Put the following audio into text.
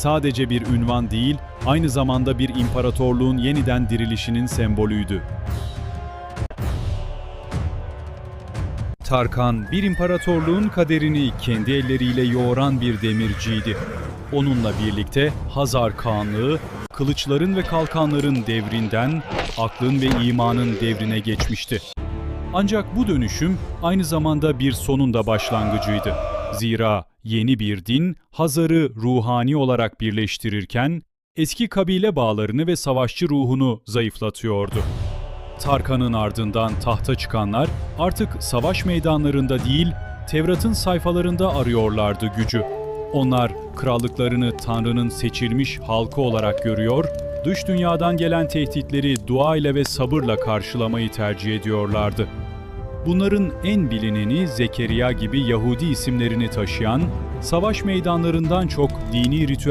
sadece bir ünvan değil, aynı zamanda bir imparatorluğun yeniden dirilişinin sembolüydü. Tarkan, bir imparatorluğun kaderini kendi elleriyle yoğuran bir demirciydi. Onunla birlikte Hazar Kağanlığı, kılıçların ve kalkanların devrinden, aklın ve imanın devrine geçmişti. Ancak bu dönüşüm aynı zamanda bir sonun da başlangıcıydı. Zira yeni bir din Hazar'ı ruhani olarak birleştirirken eski kabile bağlarını ve savaşçı ruhunu zayıflatıyordu. Tarkan'ın ardından tahta çıkanlar artık savaş meydanlarında değil, Tevrat'ın sayfalarında arıyorlardı gücü. Onlar krallıklarını Tanrı'nın seçilmiş halkı olarak görüyor, dış dünyadan gelen tehditleri dua ile ve sabırla karşılamayı tercih ediyorlardı. Bunların en bilineni Zekeriya gibi Yahudi isimlerini taşıyan, savaş meydanlarından çok dini ritüel